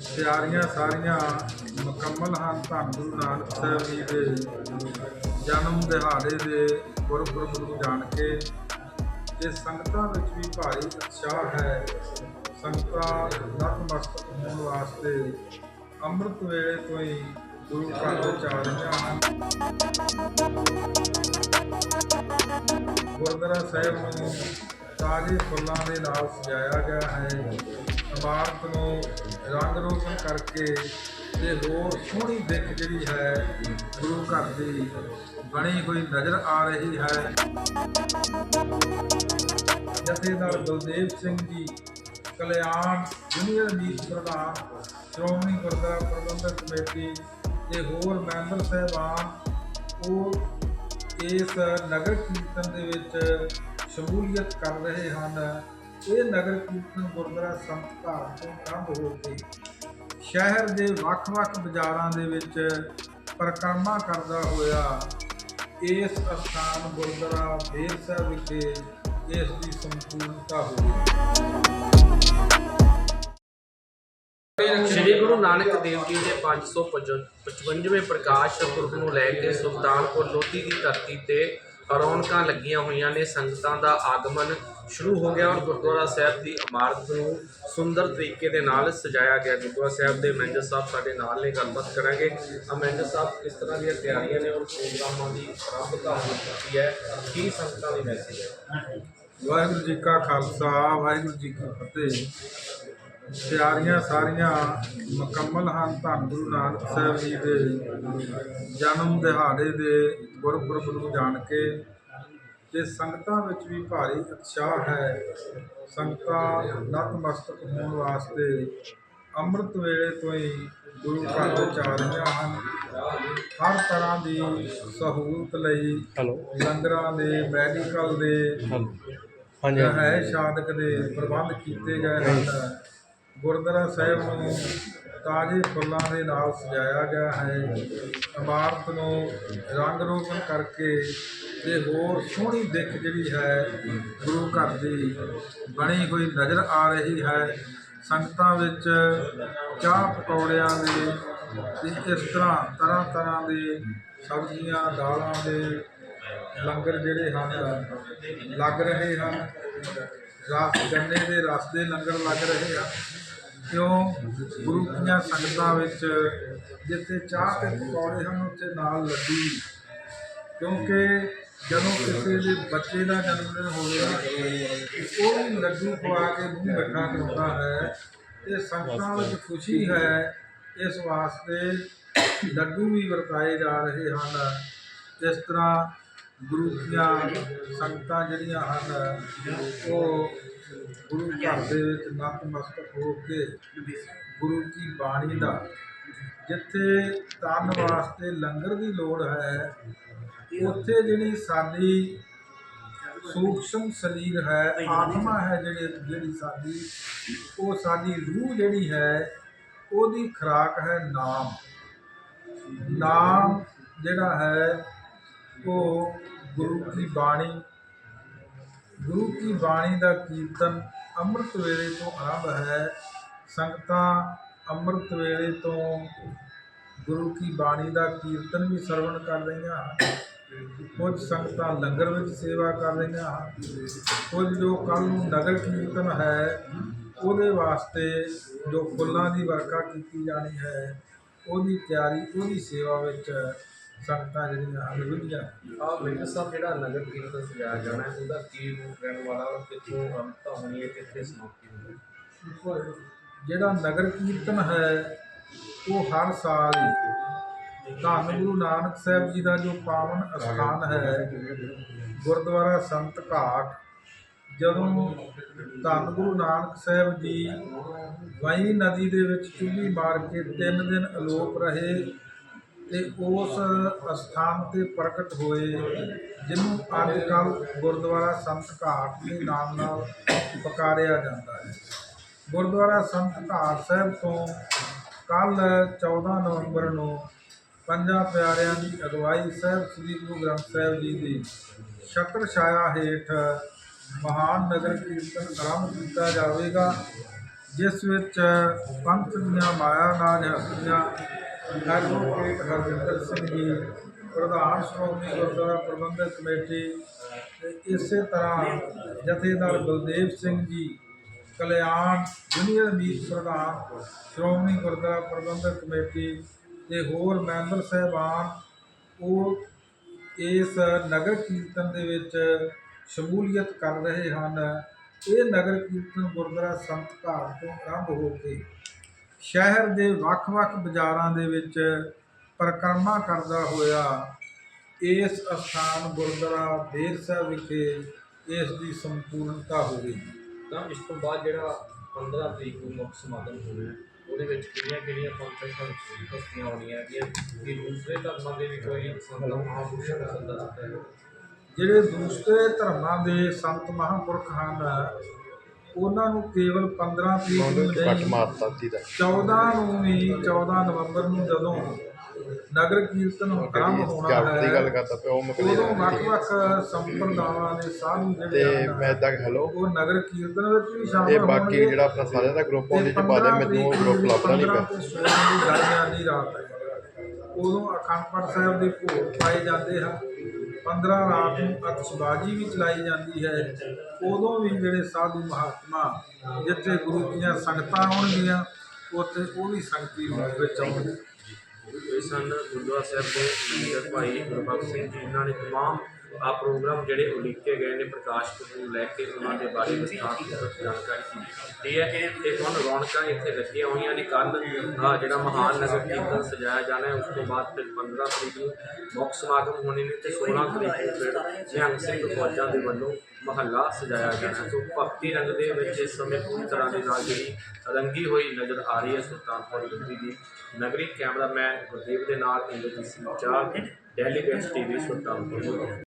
ਤਿਆਰੀਆਂ ਸਾਰੀਆਂ ਮੁਕੰਮਲ ਹਨ। ਧੰਨ ਗੁਰੂ ਨਾਨਕ ਸਾਹਿਬ ਜੀ ਦੇ ਜਨਮ ਦਿਹਾੜੇ ਦੇ ਗੁਰਪੁਰਬ ਨੂੰ ਜਾਣ ਕੇ ਤੇ ਸੰਗਤਾਂ ਵਿੱਚ ਵੀ ਭਾਰੀ ਉਤਸ਼ਾਹ ਹੈ। ਸੰਗਤਾਂ ਨਤਮਸਤਕ ਹੋਣ ਵਾਸਤੇ ਅੰਮ੍ਰਿਤ ਵੇਲੇ ਤੋਂ ਹੀ ਗੁਰੂ ਘਰ ਵਿੱਚ ਆ ਰਹੀਆਂ ਹਨ। ਗੁਰਦੁਆਰਾ ਸਾਹਿਬ ਨੂੰ ਤਾਜ਼ੇ ਫੁੱਲਾਂ ਦੇ ਨਾਲ ਸਜਾਇਆ ਗਿਆ ਹੈ। ਇਮਾਰਤ ਨੂੰ ਰੰਗ ਰੋਗਨ ਕਰਕੇ ਤੇ ਹੋਰ ਸੋਹਣੀ ਦਿੱਖ ਜਿਹੜੀ ਹੈ, ਗੁਰੂ ਘਰ ਦੀ ਬਣੀ ਹੋਈ ਨਜ਼ਰ ਆ ਰਹੀ ਹੈ। ਜਥੇਦਾਰ ਬਲਦੇਵ ਸਿੰਘ ਜੀ, ਕਲਿਆਣ ਜੂਨੀਅਰ ਮੀਤ ਪ੍ਰਧਾਨ ਸ਼੍ਰੋਮਣੀ ਗੁਰਦੁਆਰਾ ਪ੍ਰਬੰਧਕ ਕਮੇਟੀ ਤੇ ਹੋਰ ਮੈਂਬਰ ਸਾਹਿਬਾਨ, ਉਹ ਇਸ ਨਗਰ ਕੀਰਤਨ ਦੇ ਵਿੱਚ ਸ਼ਮੂਲੀਅਤ ਕਰ ਰਹੇ ਹਨ। ਇਹ ਨਗਰ ਕੀਰਤਨ ਗੁਰਦੁਆਰਾ ਸੰਤ ਘਾਟ ਤੋਂ ਆਰੰਭ ਹੋ ਕੇ ਸ਼ਹਿਰ ਦੇ ਵੱਖ-ਵੱਖ ਬਾਜ਼ਾਰਾਂ ਦੇ ਵਿੱਚ ਪਰਿਕਰਮਾ ਕਰਦਾ ਹੋਇਆ ਇਸ ਅਸਥਾਨ ਗੁਰਦੁਆਰਾ ਬੇਰ ਸਾਹਿਬ ਵਿਖੇ ਇਸ ਦੀ ਸੰਪੂਰਨਤਾ ਹੋਈ ਸ਼੍ਰੀ ਗੁਰੂ ਨਾਨਕ ਦੇਵ ਜੀ ਦੇ 555ਵੇਂ ਪ੍ਰਕਾਸ਼ ਪੁਰਬ ਨੂੰ ਲੈ ਕੇ ਸੁਲਤਾਨਪੁਰ ਲੋਧੀ ਦੀ ਧਰਤੀ ਤੇ ਰੌਣਕਾਂ ਲੱਗੀਆਂ ਹੋਈਆਂ ਨੇ, ਸੰਗਤਾਂ ਦਾ ਆਗਮਨ ਸ਼ੁਰੂ ਹੋ ਗਿਆ ਔਰ ਗੁਰਦੁਆਰਾ ਸਾਹਿਬ ਦੀ ਇਮਾਰਤ ਨੂੰ ਸੁੰਦਰ ਤਰੀਕੇ ਦੇ ਨਾਲ ਸਜਾਇਆ ਗਿਆ। ਗੁਰਦੁਆਰਾ ਸਾਹਿਬ ਦੇ ਮੈਨੇਜਰ ਸਾਹਿਬ ਸਾਡੇ ਨਾਲ ਨੇ, ਗੱਲਬਾਤ ਕਰਾਂਗੇ। ਆ ਮੈਨੇਜਰ ਸਾਹਿਬ ਕਿਸ ਤਰ੍ਹਾਂ ਦੀਆਂ ਤਿਆਰੀਆਂ ਨੇ ਔਰ ਪ੍ਰੋਗਰਾਮਾਂ ਦੀ ਆਰੰਭਤਾ ਹੋ ਚੁੱਕੀ ਹੈ? ਕੀ ਸੰਗਤਾਂ ਦੀ ਮੈਸੇਜ ਹੈ? ਵਾਹਿਗੁਰੂ ਜੀ ਕਾ ਖਾਲਸਾ, ਵਾਹਿਗੁਰੂ ਜੀ ਕੀ ਫਤਿਹ। ਤਿਆਰੀਆਂ ਸਾਰੀਆਂ ਮੁਕੰਮਲ ਹਨ ਧੰਨ ਗੁਰੂ ਨਾਨਕ ਸਾਹਿਬ ਜੀ ਦੇ ਜਨਮ ਦਿਹਾੜੇ ਦੇ ਗੁਰਪੁਰਬ ਨੂੰ ਜਾਣ ਕੇ। ਤੇ ਸੰਗਤਾਂ ਵਿੱਚ ਵੀ ਭਾਰੀ ਉਤਸ਼ਾਹ ਹੈ। ਸੰਗਤਾਂ ਨਤਮਸਤਕ ਹੋਣ ਵਾਸਤੇ ਅੰਮ੍ਰਿਤ ਵੇਲੇ ਤੋਂ ਹੀ ਗੁਰੂ ਘਰ ਵਿੱਚ ਆ ਰਹੀਆਂ ਹਨ। ਹਰ ਤਰ੍ਹਾਂ ਦੀ ਸਹੂਲਤ ਲਈ ਲੰਗਰਾਂ ਦੇ ਮੈਡੀਕਲ ਦੇ ਹਾਂਜੀ। ਹੈ ਸ਼ਾਦਕ ਦੇ ਪ੍ਰਬੰਧ ਕੀਤੇ ਗਏ ਹਨ। ਗੁਰਦੁਆਰਾ ਸਾਹਿਬ ਨੂੰ ਤਾਜ਼ੇ ਫੁੱਲਾਂ ਦੇ ਨਾਲ ਸਜਾਇਆ ਗਿਆ ਹੈ। ਇਮਾਰਤ ਨੂੰ ਰੰਗ ਰੋਗਨ ਕਰਕੇ ਤੇ ਹੋਰ ਸੋਹਣੀ ਦਿੱਖ ਜਿਹੜੀ ਹੈ, ਗੁਰੂ ਘਰ ਦੀ ਬਣੀ ਹੋਈ ਨਜ਼ਰ ਆ ਰਹੀ ਹੈ। ਸੰਗਤਾਂ ਵਿੱਚ ਚਾਹ ਪਕੌੜਿਆਂ ਦੇ ਤੇ ਇਸ ਤਰ੍ਹਾਂ ਤਰ੍ਹਾਂ ਤਰ੍ਹਾਂ ਦੇ ਸਬਜ਼ੀਆਂ, ਦਾਲਾਂ ਦੇ ਲੰਗਰ ਜਿਹੜੇ ਹਨ, ਲੱਗ ਰਹੇ ਹਨ। ਰਸ ਗੰਨੇ ਦੇ ਰਸ ਦੇ ਲੰਗਰ ਲੱਗ ਰਹੇ ਹਨ। ਕਿਉਂ ਗੁਰੂ ਦੀਆਂ ਸੰਗਤਾਂ ਵਿੱਚ ਜਿੱਥੇ ਚਾਹ ਤੇ ਪਕੌੜੇ ਹਨ, ਉੱਥੇ ਨਾਲ ਲੱਡੂ। ਕਿਉਂਕਿ ਜਦੋਂ ਕਿਸੇ ਦੇ ਬੱਚੇ ਦਾ ਜਨਮ ਦਿਨ ਹੋਵੇ, ਉਹ ਵੀ ਲੱਡੂ ਖਵਾ ਕੇ ਮੂੰਹ ਮਿੱਠਾ ਕਰਦਾ ਹੈ ਇਹ ਸੰਗਤਾਂ ਵਿੱਚ ਖੁਸ਼ੀ ਹੈ, ਇਸ ਵਾਸਤੇ ਲੱਡੂ ਵੀ ਵਰਤਾਏ ਜਾ ਰਹੇ ਹਨ। ਇਸ ਤਰ੍ਹਾਂ ਗੁਰੂ ਦੀਆਂ ਸੰਗਤਾਂ ਜਿਹੜੀਆਂ ਹਨ, ਉਹ ਗੁਰੂ ਘਰ ਦੇ ਵਿੱਚ ਨਤਮਸਤਕ ਹੋ ਕੇ ਗੁਰੂ ਕੀ ਬਾਣੀ ਦਾ ਜਿੱਥੇ ਤਨ ਵਾਸਤੇ ਲੰਗਰ ਦੀ ਲੋੜ ਹੈ, ਉੱਥੇ ਜਿਹੜੀ ਸਾਡੀ ਸੂਖਸ਼ਮ ਸਰੀਰ ਹੈ, ਆਤਮਾ ਹੈ ਜਿਹੜੀ ਜਿਹੜੀ ਸਾਡੀ, ਉਹ ਸਾਡੀ ਰੂਹ ਜਿਹੜੀ ਹੈ, ਉਹਦੀ ਖੁਰਾਕ ਹੈ ਨਾਮ। ਨਾਮ ਜਿਹੜਾ ਹੈ, ਉਹ ਗੁਰੂ ਕੀ ਬਾਣੀ ਗੁਰੂ ਕੀ ਬਾਣੀ ਦਾ ਕੀਰਤਨ ਅੰਮ੍ਰਿਤ ਵੇਲੇ ਤੋਂ ਆਰੰਭ ਹੈ, ਸੰਗਤਾਂ ਅੰਮ੍ਰਿਤ ਵੇਲੇ ਤੋਂ ਗੁਰੂ ਕੀ ਬਾਣੀ ਦਾ ਕੀਰਤਨ ਵੀ ਸਰਵਣ ਕਰ ਰਹੀਆਂ ਕੁਝ ਸੰਗਤਾਂ ਲੰਗਰ ਵਿੱਚ ਸੇਵਾ ਕਰ ਰਹੀਆਂ ਕੁਝ ਜੋ ਕੱਲ ਨੂੰ ਨਗਰ ਕੀਰਤਨ ਹੈ, ਉਹਦੇ ਵਾਸਤੇ ਜੋ ਫੁੱਲਾਂ ਦੀ ਵਰਖਾ ਕੀਤੀ ਜਾਣੀ ਹੈ, ਉਹਦੀ ਤਿਆਰੀ, ਉਹਦੀ ਸੇਵਾ ਵਿੱਚ ਸੰਗਤਾਂ ਜਿਹੜੀਆਂ ਹਨ ਰੁੱਝੀਆਂ ਆ ਮੈਨੇਜਰ ਸਾਹਿਬ ਜਿਹੜਾ ਨਗਰ ਕੀਰਤਨ ਸਜਾਇਆ ਜਾਣਾ ਹੈ ਉਹਦਾ ਕੀ ਰੂਪ ਰਹਿਣ ਵਾਲਾ ਔਰ ਕਿੱਥੋਂ ਆਰੰਭਤਾ ਹੋਣੀ ਹੈ, ਕਿੱਥੇ ਸਮਾਪਤੀ ਹੋਣੀ ਹੈ ਜਿਹੜਾ ਨਗਰ ਕੀਰਤਨ ਹੈ, ਉਹ ਹਰ ਸਾਲ ਧੰਨ ਗੁਰੂ ਨਾਨਕ ਸਾਹਿਬ ਜੀ ਦਾ ਜੋ ਪਾਵਨ ਅਸਥਾਨ ਹੈ, ਗੁਰਦੁਆਰਾ ਸੰਤ ਘਾਟ, ਜਦੋਂ ਧੰਨ ਗੁਰੂ ਨਾਨਕ ਸਾਹਿਬ ਜੀ ਵਈ ਨਦੀ ਦੇ ਵਿੱਚ ਚੁੱਲ੍ਹੀ ਮਾਰ ਕੇ ਤਿੰਨ ਦਿਨ ਅਲੋਪ ਰਹੇ ਤੇ ਉਸ ਅਸਥਾਨ ਤੇ ਪ੍ਰਗਟ ਹੋਏ, ਜਿਹਨੂੰ ਅੱਜ ਕੱਲ੍ਹ ਗੁਰਦੁਆਰਾ ਸੰਤ ਘਾਟ ਦੇ ਨਾਮ ਨਾਲ ਪੁਕਾਰਿਆ ਜਾਂਦਾ ਹੈ। ਗੁਰਦੁਆਰਾ ਸੰਤ ਘਾਟ ਸਾਹਿਬ ਤੋਂ ਕੱਲ 14 ਨਵੰਬਰ ਨੂੰ ਪੰਜਾਂ ਪਿਆਰਿਆਂ ਦੀ ਅਗਵਾਈ ਸਾਹਿਬ ਸ੍ਰੀ ਗੁਰੂ ਗ੍ਰੰਥ ਸਾਹਿਬ ਜੀ ਦੀ ਛਤਰ ਛਾਇਆ ਹੇਠ ਮਹਾਨ ਨਗਰ ਕੀਰਤਨ ਆਰੰਭ ਕੀਤਾ ਜਾਵੇਗਾ, ਜਿਸ ਵਿੱਚ ਪੰਥ ਦੀਆਂ ਮਾਇਆ ਨਾਲ ਹਸਤੀਆਂ ਐਡਵੋਕੇਟ ਹਰਜਿੰਦਰ ਸਿੰਘ ਜੀ ਪ੍ਰਧਾਨ ਸ਼੍ਰੋਮਣੀ ਗੁਰਦੁਆਰਾ ਪ੍ਰਬੰਧਕ ਕਮੇਟੀ ਤੇ ਇਸੇ ਤਰ੍ਹਾਂ ਜਥੇਦਾਰ ਬਲਦੇਵ ਸਿੰਘ ਜੀ ਕਲਿਆਣ ਜੂਨੀਅਰ ਮੀਤ ਪ੍ਰਧਾਨ ਸ਼੍ਰੋਮਣੀ ਗੁਰਦੁਆਰਾ ਪ੍ਰਬੰਧਕ ਕਮੇਟੀ ਤੇ ਹੋਰ ਮੈਂਬਰ ਸਹਿਬਾਨ ਉਹ ਇਸ ਨਗਰ ਕੀਰਤਨ ਦੇ ਵਿੱਚ ਸ਼ਮੂਲੀਅਤ ਕਰ ਰਹੇ ਹਨ, ਇਹ ਨਗਰ ਕੀਰਤਨ ਗੁਰਦੁਆਰਾ ਸੰਤ ਘਾਟ ਤੋਂ ਆਰੰਭ ਹੋ ਕੇ ਸ਼ਹਿਰ ਦੇ ਵੱਖ-ਵੱਖ ਬਾਜ਼ਾਰਾਂ ਦੇ ਵਿੱਚ ਪਰਿਕਰਮਾ ਕਰਦਾ ਹੋਇਆ ਇਸ ਅਸਥਾਨ ਗੁਰਦੁਆਰਾ ਬੇਰ ਸਾਹਿਬ ਵਿਖੇ ਇਸ ਦੀ ਸੰਪੂਰਨਤਾ ਹੋਵੇਗੀ ਤਾਂ ਇਸ ਤੋਂ ਬਾਅਦ ਜਿਹੜਾ 15 ਤਰੀਕ ਨੂੰ ਮੁੱਖ ਸਮਾਗਮ ਹੋਣਾ ਹੈ ਉਹਦੇ ਵਿੱਚ ਕਿਹੜੀਆਂ ਕਿਹੜੀਆਂ ਕੰਫਰੈਂਸਾਂ ਹਸਤੀਆਂ ਹੋਣੀਆਂ ਹੈਗੀਆਂ ਕਿ ਦੂਸਰੇ ਧਰਮਾਂ ਦੇ ਵੀ ਕੋਈ ਸੰਗਤ ਮਹਾਂਪੁਰਸ਼ਾਂ ਦਾ ਸੱਦਾ ਦਿੱਤਾ ਹੈ? ਜਿਹੜੇ ਦੂਸਰੇ ਧਰਮਾਂ ਦੇ ਸੰਤ ਮਹਾਂਪੁਰਖ ਹਨ ਉਹਨਾਂ ਨੂੰ ਕੇਵਲ 15 ਤਰੀਕ ਨੂੰ ਕੱਟ ਨਹੀਂ ਮਾਰਤਾ ਦੀ ਦਾ। 14 ਨੂੰ ਵੀ 14 ਨਵੰਬਰ ਨੂੰ ਜਦੋਂ ਨਗਰ ਕੀਰਤਨ ਆਰੰਭ ਹੋਣਾ ਕੱਟ ਦੀ ਗੱਲ ਹੈ ਕਰਦਾ ਪਿਆ ਉਹ ਮੁਕਲੀ ਉਦੋਂ ਵੱਖ-ਵੱਖ ਸੰਪਰਦਾਵਾਂ ਦੇ ਸਾਧੂ ਤੇ ਜਿਹੜੇ ਮੈਂ ਹਨ ਇਦਾਂ ਹੈਲੋ ਉਹ ਨਗਰ ਕੀਰਤਨ ਵਿੱਚ ਵੀ ਸ਼ਾਮਲ ਇਹ ਹੋਣਗੇ। ਬਾਕੀ ਜਿਹੜਾ ਆਪਣਾ ਸਾਰਿਆਂ ਦਾ ਗਰੁੱਪ ਉਹਦੇ ਚ ਪਾ ਦੇ ਮੈਨੂੰ ਉਹ ਗਰੁੱਪ ਲੱਭਣਾ ਨਹੀਂ ਪਿਆ। ਪਿਆ ਦਰਮਿਆਨੀ ਰਾਤ ਹੈ। ਉਦੋਂ ਅਖੰਡ ਪਾਠ ਸਾਹਿਬ ਦੇ ਭੋਗ ਪਾਏ ਜਾਂਦੇ ਹਨ। 15 ਰਾਤ ਨੂੰ ਅਤਸ਼ਬਾਜ਼ੀ ਵੀ ਚਲਾਈ ਜਾਂਦੀ ਹੈ। ਉਦੋਂ ਵੀ ਜਿਹੜੇ ਸਾਧੂ ਮਹਾਤਮਾ ਜਿੱਥੇ ਗੁਰੂ ਦੀਆਂ ਸੰਗਤਾਂ ਆਉਣਗੀਆਂ ਉੱਥੇ ਉਹ ਵੀ ਸੰਗਤੀ ਰੂਪ ਵਿੱਚ ਆਉਣਗੇ ਇਹ ਸਨ ਗੁਰਦੁਆਰਾ ਸਾਹਿਬ ਦੇ ਮੈਨੇਜਰ ਭਾਈ ਗੁਰਬਖਸ਼ ਸਿੰਘ ਜੀ ਇਹਨਾਂ ਨੇ ਤਮਾਮ ਆ ਪ੍ਰੋਗਰਾਮ ਜਿਹੜੇ ਉਲੀਕੇ ਗਏ ਨੇ ਪ੍ਰਕਾਸ਼ ਪੁਰਬ ਨੂੰ ਲੈ ਕੇ ਉਹਨਾਂ ਦੇ ਬਾਰੇ ਵਿਸਥਾਰਪੂਰਵਕ ਜਾਣਕਾਰੀ ਦਿੱਤੀ ਹੈ ਤੇ ਹੁਣ ਰੌਣਕਾਂ ਇੱਥੇ ਲੱਗੀਆਂ ਹੋਈਆਂ ਨੇ। ਕੱਲ ਜਿਹੜਾ ਮਹਾਨ ਨਗਰ ਕੀਰਤਨ ਸਜਾਇਆ ਜਾਣਾ ਹੈ, ਉਸ ਤੋਂ ਬਾਅਦ ਫਿਰ 15 ਤਰੀਕ ਨੂੰ ਮੁੱਖ ਸਮਾਗਮ ਹੋਣੇ ਨੇ ਤੇ 16 ਤਰੀਕ ਨੂੰ ਫਿਰ ਨਿਹੰਗ ਸਿੰਘ ਫੌਜਾਂ ਦੇ ਵੱਲੋਂ ਮਹੱਲਾ ਸਜਾਇਆ ਜਾਣਾ ਸੋ ਭਗਤੀ ਰੰਗ ਦੇ ਵਿੱਚ ਇਸ ਸਮੇਂ ਪੂਰੀ ਤਰ੍ਹਾਂ ਦੇ ਨਾਲ ਜਿਹੜੀ ਰੰਗੀ ਹੋਈ ਨਜ਼ਰ ਆ ਰਹੀ ਹੈ ਸੁਲਤਾਨਪੁਰ ਲੋਧੀ ਦੀ ਨਗਰੀ ਕੈਮਰਾਮੈਨ ਗੁਰਦੀਪ ਦੇ ਨਾਲ ਇੰਦਰਜੀਤ ਸਿੰਘ ਚਾਲ ਡੈਲੀਗੇਟਸ ਟੀਵੀ ਸੁਲਤਾਨਪੁਰ।